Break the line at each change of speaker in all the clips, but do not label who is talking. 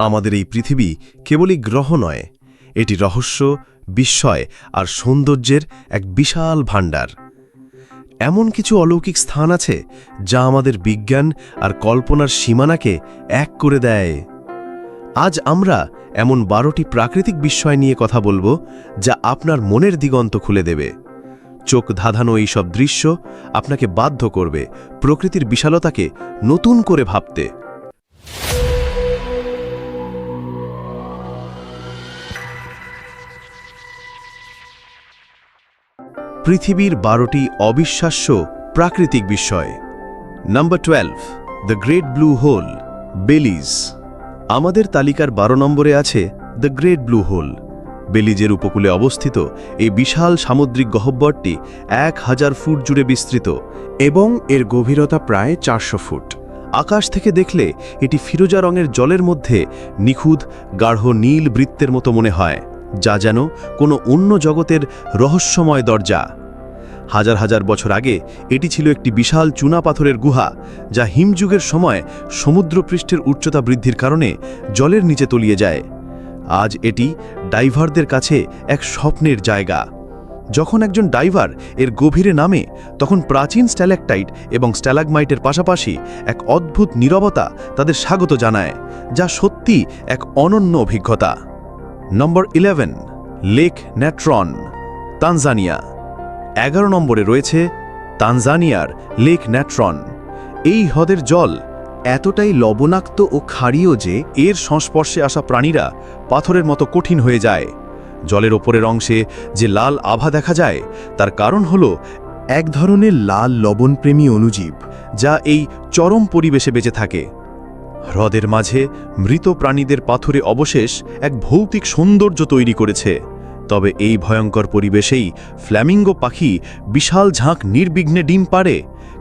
আমাদের এই পৃথিবী কেবলই গ্রহ নয়, এটি রহস্য, বিস্ময় আর সৌন্দর্যের এক বিশাল ভাণ্ডার। এমন কিছু অলৌকিক স্থান আছে যা আমাদের বিজ্ঞান আর কল্পনার সীমানাকে এক করে দেয়। আজ আমরা এমন বারোটি প্রাকৃতিক বিস্ময় নিয়ে কথা বলব যা আপনার মনের দিগন্ত খুলে দেবে। চোখ ধাঁধানো এই সব দৃশ্য আপনাকে বাধ্য করবে প্রকৃতির বিশালতাকে নতুন করে ভাবতে। পৃথিবীর বারোটি অবিশ্বাস্য প্রাকৃতিক বিস্ময় number twelve the great blue hole Belize আমাদের তালিকার বারো নম্বরে আছে দ্য গ্রেট ব্লু হোল বেলিজের উপকূলে অবস্থিত এই বিশাল সামুদ্রিক গহ্বরটি এক হাজার ফুট জুড়ে বিস্তৃত
এবং এর গভীরতা প্রায় চারশো ফুট।
আকাশ থেকে দেখলে এটি ফিরোজা রঙের জলের মধ্যে নিখুঁত, গাঢ় নীল বৃত্তের মতো মনে হয়। যা যেন কোনো অন্য জগতের রহস্যময় দরজা। হাজার হাজার বছর আগে এটি ছিল একটি বিশাল চুনা পাথরের গুহা, যা হিমযুগের সময় সমুদ্রপৃষ্ঠের উচ্চতা বৃদ্ধির কারণে জলের নিচে তলিয়ে যায়। আজ এটি ডাইভারদের কাছে এক স্বপ্নের জায়গা। যখন একজন ডাইভার এর গভীরে নামে, তখন প্রাচীন স্ট্যালাকটাইট এবং স্ট্যালাগমাইটের পাশাপাশি এক অদ্ভুত নীরবতা তাদের স্বাগত জানায়, যা সত্যি এক অনন্য অভিজ্ঞতা। Number eleven lake Natron Tanzania এগারো নম্বরে রয়েছে তানজানিয়ার লেক ন্যাট্রন এই হ্রদের জল
এতটাই লবণাক্ত ও ক্ষারীয় যে
এর সংস্পর্শে আসা প্রাণীরা পাথরের মতো কঠিন হয়ে যায়। জলের ওপরের অংশে যে লাল আভা দেখা যায়, তার কারণ হল
এক ধরনের লাল লবণপ্রেমী অণুজীব
যা এই চরম পরিবেশে বেঁচে থাকে। হ্রদের মাঝে মৃত প্রাণীদের পাথরে অবশেষ এক ভৌতিক সৌন্দর্য তৈরি করেছে। তবে এই ভয়ঙ্কর পরিবেশেই ফ্ল্যামিঙ্গো পাখি বিশাল ঝাঁক নির্বিঘ্নে ডিম পারে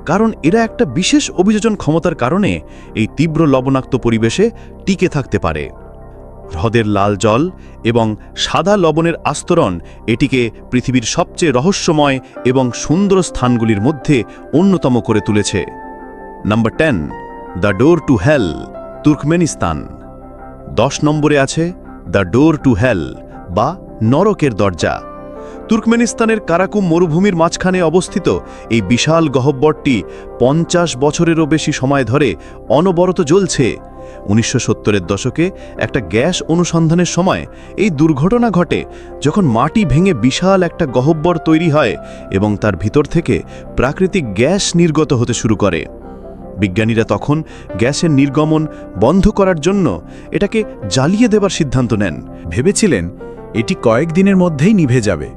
কারণ এরা একটা বিশেষ অভিযোজন ক্ষমতার কারণে এই তীব্র লবণাক্ত পরিবেশে টিকে থাকতে পারে। হ্রদের লাল জল এবং সাদা লবণের আস্তরণ এটিকে পৃথিবীর সবচেয়ে রহস্যময় এবং সুন্দর স্থানগুলির মধ্যে অন্যতম করে তুলেছে। Number ten the door to hell, Turkmenistan. দশ নম্বরে আছে দ্য ডোর টু হেল, বা নরকের দরজা। তুর্কমেনিস্তানের কারাকুম মরুভূমির মাঝখানে অবস্থিত এই বিশাল গহ্বরটি পঞ্চাশ বছরেরও বেশি সময় ধরে অনবরত জ্বলছে। উনিশশো সত্তরের দশকে একটা গ্যাস অনুসন্ধানের সময় এই দুর্ঘটনা ঘটে যখন মাটি ভেঙে বিশাল একটা গহ্বর তৈরি হয় এবং তার ভিতর থেকে প্রাকৃতিক গ্যাস নির্গত হতে শুরু করে। বিজ্ঞানীরা তখন গ্যাসের নির্গমন বন্ধ করার জন্য এটাকে জ্বালিয়ে দেবার সিদ্ধান্ত নেন।
ভেবেছিলেন এটি কয়েক দিনের মধ্যেই নিভে যাবে।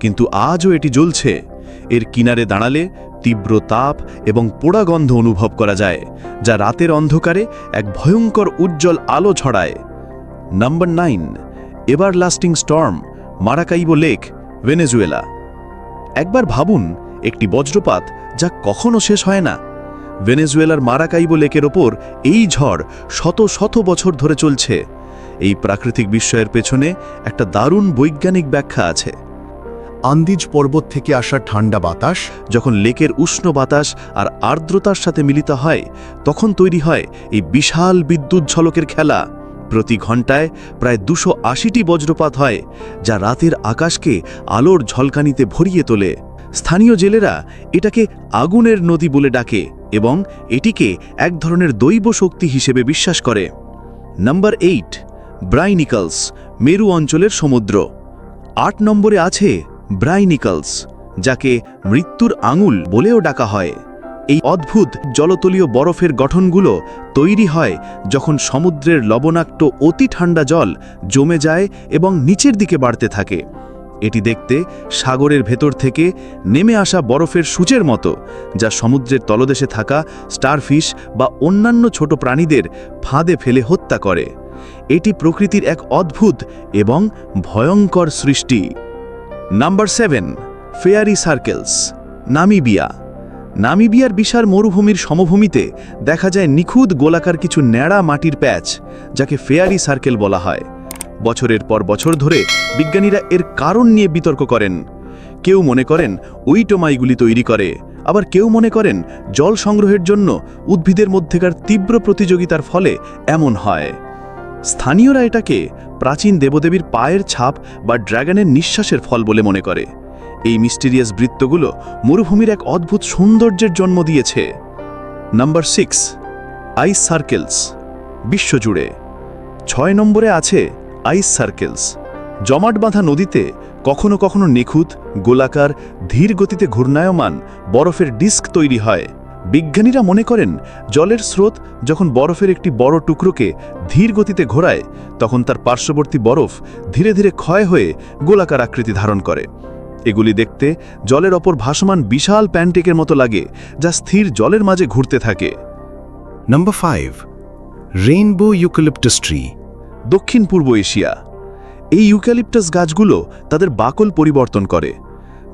কিন্তু আজও এটি জ্বলছে। এর কিনারে দাঁড়ালে তীব্র তাপ এবং পোড়া গন্ধ অনুভব করা যায়, যা রাতের অন্ধকারে এক ভয়ঙ্কর উজ্জ্বল আলো ছড়ায়। Number nine everlasting storm, Maracaibo lake, Venezuela. একবার ভাবুন, একটি বজ্রপাত যা কখনো শেষ হয় না। ভেনেজুয়েলার মারাকাইবো লেকের ওপর এই ঝড় শত শত বছর ধরে চলছে। এই প্রাকৃতিক বিস্ময়ের পেছনে একটা দারুণ বৈজ্ঞানিক ব্যাখ্যা আছে।
আন্দিজ পর্বত থেকে আসা ঠান্ডা বাতাস
যখন লেকের উষ্ণ বাতাস আর আর্দ্রতার সাথে মিলিত হয়, তখন তৈরি হয় এই বিশাল বিদ্যুৎ ঝলকের খেলা। প্রতি ঘন্টায় প্রায় দুশো আশিটি বজ্রপাত হয়, যা রাতের আকাশকে আলোর ঝলকানিতে ভরিয়ে তোলে। স্থানীয় জেলেরা এটাকে আগুনের নদী বলে ডাকে। এবং এটিকে এক ধরনের দৈব শক্তি হিসেবে বিশ্বাস করে। নাম্বার এইট, ব্রাইনিকলস, মেরু অঞ্চলের সমুদ্র। আট নম্বরে আছে ব্রাইনিকলস, যাকে মৃত্যুর আঙুল বলেও ডাকা হয়। এই অদ্ভুত জলতলীয় বরফের গঠনগুলো তৈরি হয় যখন সমুদ্রের লবণাক্ত অতি ঠান্ডা জল জমে যায় এবং নিচের দিকে বাড়তে থাকে। এটি দেখতে সাগরের ভেতর থেকে নেমে আসা বরফের সূচের মতো, যা সমুদ্রের তলদেশে থাকা স্টারফিশ বা অন্যান্য ছোট প্রাণীদের ফাঁদে ফেলে হত্যা করে। এটি প্রকৃতির এক অদ্ভুত এবং ভয়ঙ্কর সৃষ্টি। Number seven, fairy circles, Namibia. নামিবিয়ার বিশাল মরুভূমির সমভূমিতে দেখা যায় নিখুঁত গোলাকার কিছু ন্যাড়া মাটির প্যাচ, যাকে ফেয়ারি সার্কেল বলা হয়। বছরের পর বছর ধরে বিজ্ঞানীরা এর কারণ নিয়ে বিতর্ক করেন। কেউ মনে করেন ওইটোমাইগুলি তৈরি করে, আবার কেউ মনে করেন জল সংগ্রহের জন্য উদ্ভিদের মধ্যেকার তীব্র প্রতিযোগিতার ফলে এমন হয়। স্থানীয়রা এটাকে প্রাচীন দেবদেবীর পায়ের ছাপ বা ড্র্যাগনের নিঃশ্বাসের ফল বলে মনে করে। এই মিস্টিরিয়াস বৃত্তগুলো মরুভূমির এক অদ্ভুত সৌন্দর্যের জন্ম দিয়েছে। নাম্বার সিক্স, আইস সার্কেলস, বিশ্বজুড়ে। ছয় নম্বরে আছে আইস সার্কেলস জমাট বাঁধা নদীতে কখনো কখনো নিখুঁত, গোলাকার, ধীর গতিতে ঘূর্ণায়মান বরফের ডিস্ক তৈরি হয়। বিজ্ঞানীরা মনে করেন, জলের স্রোত যখন বরফের একটি বড় টুকরোকে ধীর গতিতে ঘোরায়, তখন তার পার্শ্ববর্তী বরফ ধীরে ধীরে ক্ষয় হয়ে গোলাকার আকৃতি ধারণ করে। এগুলি দেখতে জলের ওপর ভাসমান বিশাল প্যান্টেকের মতো লাগে, যা স্থির জলের মাঝে ঘুরতে থাকে।
Number five rainbow eucalyptus tree
দক্ষিণ পূর্ব এশিয়া। এই ইউক্যালিপটাস গাছগুলো তাদের বাকল পরিবর্তন করে।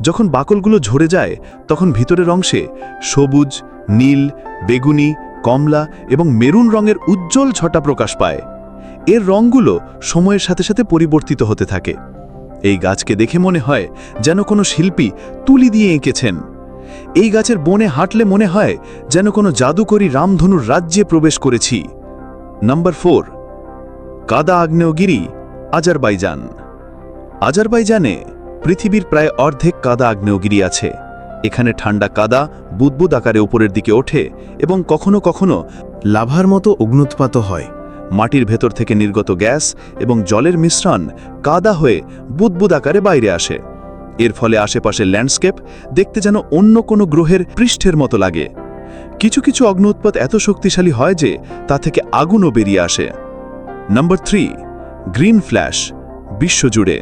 যখন বাকলগুলো ঝরে যায়, তখন ভিতরের অংশে সবুজ, নীল, বেগুনি, কমলা এবং মেরুন রঙের উজ্জ্বল ছটা প্রকাশ পায়। এর রঙগুলো সময়ের সাথে সাথে পরিবর্তিত হতে থাকে। এই গাছকে দেখে মনে হয় যেন কোনো শিল্পী তুলি দিয়ে এঁকেছেন। এই গাছের বনে হাঁটলে মনে হয় যেন কোনো জাদুকরী রামধনুর রাজ্যে প্রবেশ করেছি। নাম্বার ফোর কাদা আগ্নেয়গিরি, আজারবাইজান। আজারবাইজানে পৃথিবীর প্রায় অর্ধেক কাদা আগ্নেয়গিরি আছে। এখানে ঠান্ডা কাদা বুদবুদ আকারে উপরের দিকে ওঠে এবং কখনো কখনো
লাভার মতো অগ্নুৎপাত হয়।
মাটির ভেতর থেকে নির্গত গ্যাস এবং জলের মিশ্রণ কাদা হয়ে বুদবুদ আকারে বাইরে আসে। এর ফলে আশেপাশের ল্যান্ডস্কেপ দেখতে যেন অন্য কোনো গ্রহের পৃষ্ঠের মতো লাগে। কিছু কিছু অগ্ন উৎপাত এত শক্তিশালী হয় যে তা থেকে আগুনও বেরিয়ে আসে। নাম্বার থ্রি গ্রিন ফ্ল্যাশ বিশ্বজুড়ে।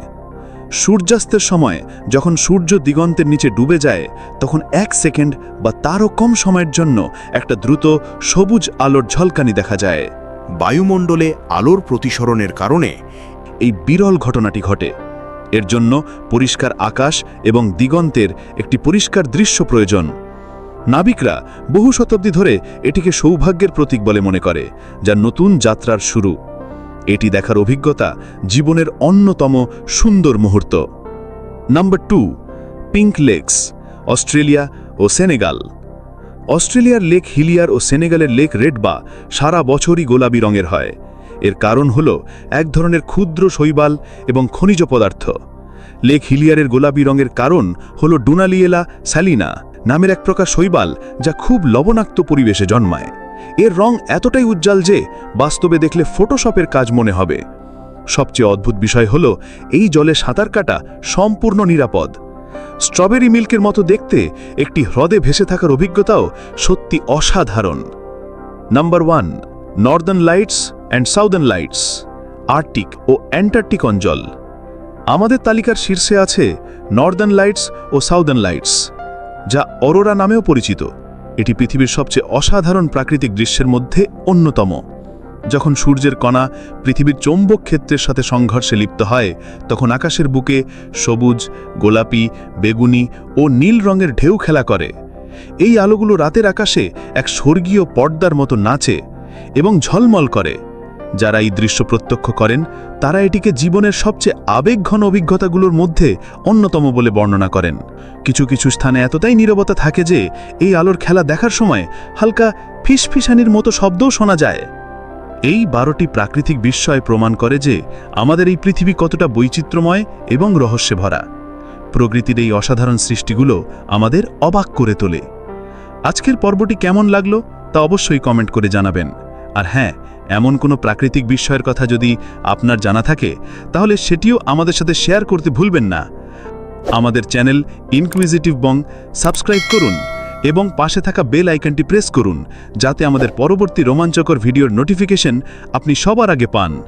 সূর্যাস্তের সময় যখন সূর্য দিগন্তের নিচে ডুবে যায় তখন এক সেকেন্ড বা তারও কম সময়ের জন্য একটা দ্রুত সবুজ আলোর ঝলকানি দেখা যায়।
বায়ুমণ্ডলে আলোর প্রতিসরণের কারণে
এই বিরল ঘটনাটি ঘটে। এর জন্য পরিষ্কার আকাশ এবং দিগন্তের একটি পরিষ্কার দৃশ্য প্রয়োজন। নাবিকরা বহু শতাব্দী ধরে এটিকে সৌভাগ্যের প্রতীক বলে মনে করে যা নতুন যাত্রার শুরু। এটি দেখার অভিজ্ঞতা জীবনের অন্যতম সুন্দর মুহূর্ত। Number two, pink lakes, Australia ও সেনেগাল। অস্ট্রেলিয়ার লেক হিলিয়ার ও সেনেগালের লেক রেডবা সারা বছরই গোলাপি রঙের হয়। এর কারণ হল এক ধরনের ক্ষুদ্র শৈবাল এবং খনিজ পদার্থ। লেক হিলিয়ারের গোলাপি রঙের কারণ হল ডুনালিয়েলা স্যালিনা নামের এক প্রকার শৈবাল যা খুব লবণাক্ত পরিবেশে জন্মায়। এর রং এতটাই উজ্জ্বল যে বাস্তবে দেখলে ফটোশপের কাজ মনে হবে। সবচেয়ে অদ্ভুত বিষয় হল, এই জলে সাঁতার কাটা সম্পূর্ণ নিরাপদ। স্ট্রবেরি মিল্কের মতো দেখতে, একটি হ্রদে ভেসে থাকার অভিজ্ঞতাও সত্যি অসাধারণ। Number one northern lights and southern lights Arctic O Antarctic অঞ্চল। আমাদের তালিকার শীর্ষে আছে নর্দার্ন লাইটস ও সাউদার্ন লাইটস যা অরোরা নামেও পরিচিত। এটি পৃথিবীর সবচেয়ে অসাধারণ প্রাকৃতিক দৃশ্যের মধ্যে অন্যতম। যখন সূর্যের কণা পৃথিবীর চৌম্বক ক্ষেত্রের সাথে সংঘর্ষে লিপ্ত হয়, তখন আকাশের বুকে সবুজ, গোলাপি, বেগুনি ও নীল রঙের ঢেউ খেলা করে। এই আলোগুলো রাতের আকাশে এক স্বর্গীয় পর্দার মতো নাচে এবং ঝলমল করে। যারা এই দৃশ্য প্রত্যক্ষ করেন, তারা এটিকে জীবনের সবচেয়ে আবেগঘন অভিজ্ঞতাগুলোর মধ্যে অন্যতম বলে বর্ণনা করেন। কিছু কিছু স্থানে এতটাই নীরবতা থাকে যে, এই আলোর খেলা দেখার সময় হালকা ফিসফিসানির মতো শব্দও শোনা যায়। এই বারোটি প্রাকৃতিক বিস্ময় প্রমাণ করে যে, আমাদের এই পৃথিবী কতটা বৈচিত্র্যময় এবং রহস্যে ভরা প্রকৃতির এই অসাধারণ সৃষ্টিগুলো আমাদের অবাক করে তোলে। আজকের পর্বটি কেমন লাগল তা অবশ্যই কমেন্ট করে জানাবেন। আর হ্যাঁ এমন কোনো প্রাকৃতিক বিস্ময়ের কথা যদি আপনার জানা থাকে, তাহলে সেটিও আমাদের সাথে শেয়ার করতে ভুলবেন না। আমাদের চ্যানেল ইনকুইজিটিভ বং সাবস্ক্রাইব করুন এবং পাশে থাকা বেল আইকনটি প্রেস করুন, যাতে আমাদের পরবর্তী রোমাঞ্চকর ভিডিওর নোটিফিকেশন আপনি সবার আগে পান।